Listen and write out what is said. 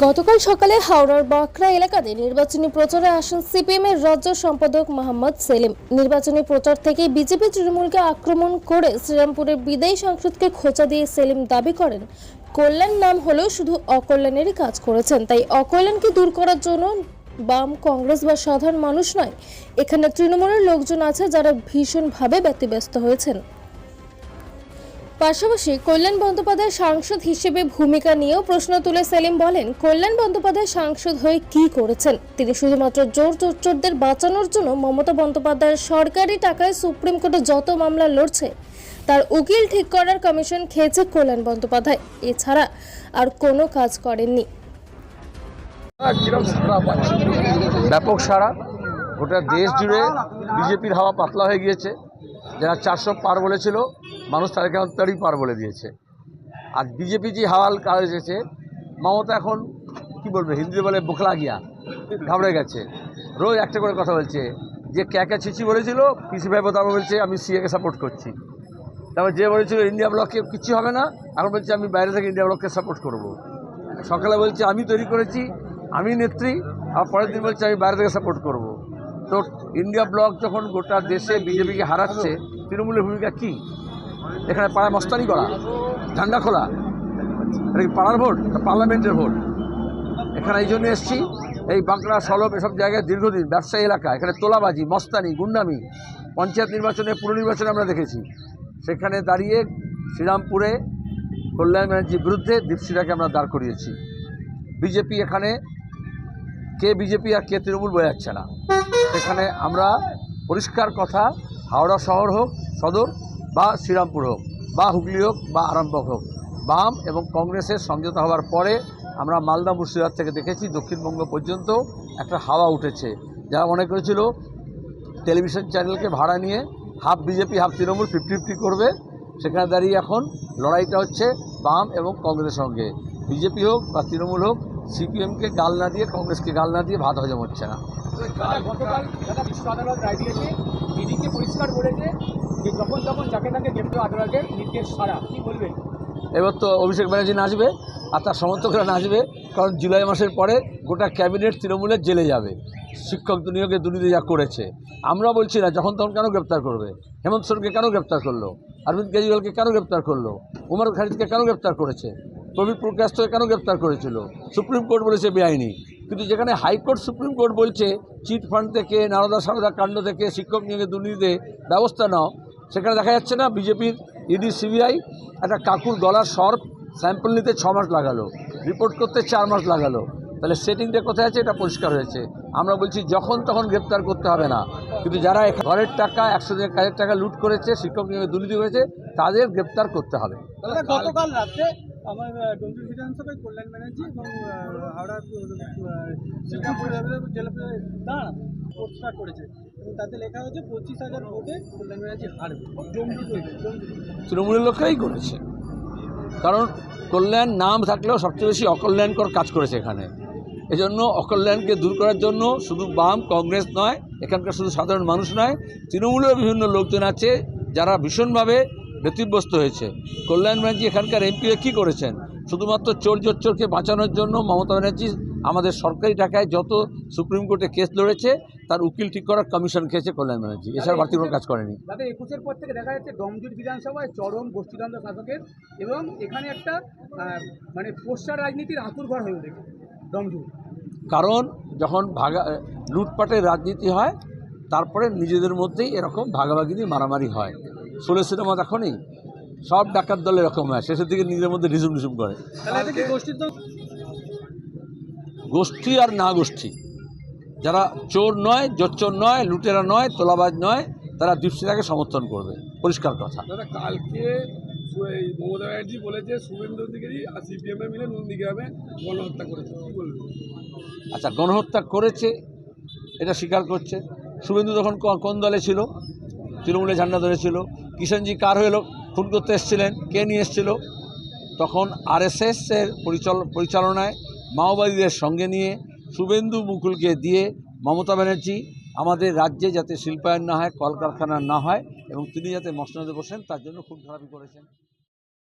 গতকাল সকালে হাওড়ার বাঁকড়া এলাকাতে নির্বাচনী প্রচারে আসেন সিপিএম এর রাজ্য সম্পাদক মোহাম্মদ সেলিম। নির্বাচনী প্রচার থেকে বিজেপি তৃণমূলকে আক্রমণ করে শ্রীরামপুরের বিদায়ী সাংসদকে খোঁচা দিয়ে সেলিম দাবি করেন, কল্যাণ নাম হলেও শুধু অকল্যাণেরই কাজ করেছেন, তাই অকল্যাণকে দূর করার জন্য বাম কংগ্রেস বা সাধারণ মানুষ নয়। এখানে তৃণমূলের লোকজন আছে যারা ভীষণভাবে ব্যতিব্যস্ত হয়েছেন। পাশাপাশি কল্যাণ বন্দ্যোপাধ্যায় সাংসদ হিসেবে ভূমিকা নিয়েও প্রশ্ন তুলে সেলিম বলেন, কল্যাণ বন্দ্যোপাধ্যায় সাংসদ হয়ে কি করেছেন? তিনি শুধুমাত্র জোর চোরদের বাঁচানোর জন্য মমতা বন্দ্যোপাধ্যায়ের সরকারি টাকায় সুপ্রিম কোর্টে যত মামলা লড়ছে, তার উকিল ঠিক করার কমিশন খেয়েছে কল্যাণ বন্দ্যোপাধ্যায়। এছাড়া আর কোনো কাজ করেননি। ব্যাপক সারা গোটা দেশ জুড়ে বিজেপির হাওয়া পাতলা হয়ে গিয়েছে। যারা চারশো পার বলেছিল মানুষ তাদেরকে তারই পার বলে দিয়েছে। আর বিজেপি যে হাওয়াল কাজ এসেছে, মমতা এখন কি বলবে, হিন্দিতে বলে বোখলা গিয়া, ঘাবড়ে গেছে। রোজ একটা করে কথা বলছে, যে ক্যাকা ছিচি বলেছিল, পিসি ভাই তারপর বলছে, আমি সিএকে সাপোর্ট করছি। তারপর যে বলেছিল ইন্ডিয়া ব্লককে কিচ্ছু হবে না, এখন বলছে, আমি বাইরে থেকে ইন্ডিয়া ব্লককে সাপোর্ট করব। সকালে বলছে, আমি তৈরি করেছি, আমি নেত্রী, আর পরের দিন বলছে, আমি বাইরে থেকে সাপোর্ট করব। তো ইন্ডিয়া ব্লক যখন গোটা দেশে বিজেপিকে হারাচ্ছে, তৃণমূলের ভূমিকা কি? এখানে পাড়ায় মস্তানি করা, ঝান্ডা খোলা। এটা পাড়ার ভোট? পার্লামেন্টের ভোট। এখানে এই জন্য এসেছি। এই বাঁকড়া সলভ এসব জায়গায় দীর্ঘদিন ব্যবসায়ী এলাকা, এখানে তোলাবাজি, মস্তানি, গুন্ডামি, পঞ্চায়েত নির্বাচনে, পুর নির্বাচনে আমরা দেখেছি। সেখানে দাঁড়িয়ে শ্রীরামপুরে কল্যাণ ব্যানার্জির বিরুদ্ধে দীপশিরাকে আমরা দাঁড় করিয়েছি। বিজেপি এখানে, কে বিজেপি আর কে তৃণমূল বোঝা যাচ্ছে না। সেখানে আমরা পরিষ্কার কথা, হাওড়া শহর হোক, সদর বা শ্রীরামপুর হোক, বা হুগলি হোক, বা আরামবাগ হোক। বাম এবং কংগ্রেসের সমঝোতা হওয়ার পরে আমরা মালদা মুর্শিদাবাদ থেকে দেখেছি, দক্ষিণবঙ্গ পর্যন্ত একটা হাওয়া উঠেছে। যারা মনে করেছিল টেলিভিশন চ্যানেলকে ভাড়া নিয়ে half BJP, half Trinamool fifty fifty করবে, সেখানে দাঁড়িয়ে এখন লড়াইটা হচ্ছে বাম এবং কংগ্রেসের সঙ্গে। বিজেপি হোক বা তৃণমূল হোক, সিপিএমকে গাল না দিয়ে, কংগ্রেসকে গাল না দিয়ে ভাত হজম হচ্ছে না। গতকাল দাদা বিশ্ব আদালত রায় দিয়েছে ইডিকে পরিষ্কার বলেছে যে যখন যখন যাকে তাকে গ্রেপ্তার আদালতের নির্দেশ ছাড়া কি বলবেন এবার তো অভিষেক ব্যানার্জি নাচবে আর তার সমর্থকরা নাচবে, কারণ জুলাই মাসের পরে গোটা ক্যাবিনেট তৃণমূলের জেলে যাবে। শিক্ষক নিয়োগে দুর্নীতি যা করেছে। আমরা বলছি না, যখন তখন কেন গ্রেপ্তার করবে? হেমন্ত সোরেনকে কেন গ্রেপ্তার করল? অরবিন্দ কেজরিওয়ালকে কেন গ্রেপ্তার করল? উমর খালিদকে কেন গ্রেপ্তার করেছে? প্রবীর প্রকাশকে কেন গ্রেপ্তার করেছিল? সুপ্রিম কোর্ট বলেছে বেআইনি। কিন্তু যেখানে হাইকোর্ট সুপ্রিম কোর্ট বলছে, চিট ফান্ড থেকে, নারদা সারদা কাণ্ড থেকে, শিক্ষক নিয়োগে দুর্নীতিতে ব্যবস্থা নাও। সেখানে দেখা যাচ্ছে না, বিজেপির ইডি, সিবিআই একটা কাকুর গলার সর্প স্যাম্পল নিতে ছ মাস লাগালো, রিপোর্ট করতে চার মাস লাগালো। তাহলে সেটিংটা কোথায় আছে? এটা পরিষ্কার হয়েছে। আমরা বলছি, যখন তখন গ্রেপ্তার করতে হবে না। কিন্তু যারা ঘরের টাকা, একশো দিনের কাজের টাকা লুট করেছে, শিক্ষক নিয়োগে দুর্নীতি করেছে, তাদের গ্রেপ্তার করতে হবে। গতকাল রাত্রে আমার ডোমজুর বিধানসভায় কল্যাণ ব্যানার্জি এবং হাওড়া শ্রীরামপুর জেলা করেছে। এবং তাতে লেখা হয়েছে, পঁচিশ হাজার ভোটে কল্যাণ ব্যানার্জি হারবে। তৃণমূলের লোকেরাই করেছে। কারণ কল্যাণ নাম থাকলেও সবচেয়ে বেশি অকল্যাণকর কাজ করেছে এখানে। এজন্য অকল্যাণকে দূর করার জন্য শুধু বাম কংগ্রেস নয়, এখানকার শুধু সাধারণ মানুষ নয় তৃণমূলের বিভিন্ন লোকজন আছে যারা ভীষণভাবে ব্যতিব্যস্ত হয়েছে। কল্যাণ ব্যানার্জি এখানকার এমপি কী করেছেন? শুধুমাত্র চোর চোরকে বাঁচানোর জন্য মমতা ব্যানার্জি আমাদের সরকারি টাকায় যত সুপ্রিম কোর্টে কেস লড়েছে তার উকিল ঠিক করার কমিশন খেয়েছে কল্যাণ ব্যানার্জি। এছাড়া বাড়তি কোনো কাজ করেনি। একুশের পর থেকে দেখা যাচ্ছে ডমজুর বিধানসভায় চরম গোষ্ঠীদ্বন্দ্ব শাসকের এবং এখানে একটা মানে পোস্টার রাজনীতির আঁতুর ঘর হয়ে উঠেছে ডমজুর কারণ যখন ভাগা লুটপাটের রাজনীতি হয় তারপরে নিজেদের মধ্যেই এরকম ভাগাভাগি নিয়ে মারামারি হয়। ষোলো সিনেমা দেখনি সব ডাকাত দল এরকম হয়। শেষের দিকে নিজের মধ্যে রিসুম রিসুম করে। গোষ্ঠী আর না গোষ্ঠী। যারা চোর নয় জোচ্চোর নয় লুটেরা নয় তোলাবাজ নয় তারা দীপশিরাকে সমর্থন করবে। পরিষ্কার কথা। কালকে সু- এই মমতা ব্যানার্জি বলেছে শুভেন্দু অধিকারী আর সিপিএম এ মিলে নন্দীগ্রামে গণহত্যা করেছে। আচ্ছা গণহত্যা করেছে এটা স্বীকার করছে। শুভেন্দু তখন কোন দলে ছিল? তৃণমূলে ঝান্ডা ধরেছিল। কিষণজি কার হয়ে খুন করতে এসেছিলেন। কে নিয়ে এসেছিল? তখন আরএসএসের পরিচাল, পরিচালনায় মাওবাদীদের সঙ্গে নিয়ে শুভেন্দু মুকুলকে দিয়ে মমতা ব্যানার্জি আমাদের রাজ্যে যাতে শিল্পায়ন না হয়, কলকারখানা না হয় এবং তিনি যাতে মসনদে বসেন, তার জন্য খুব খারাপি করেছেন।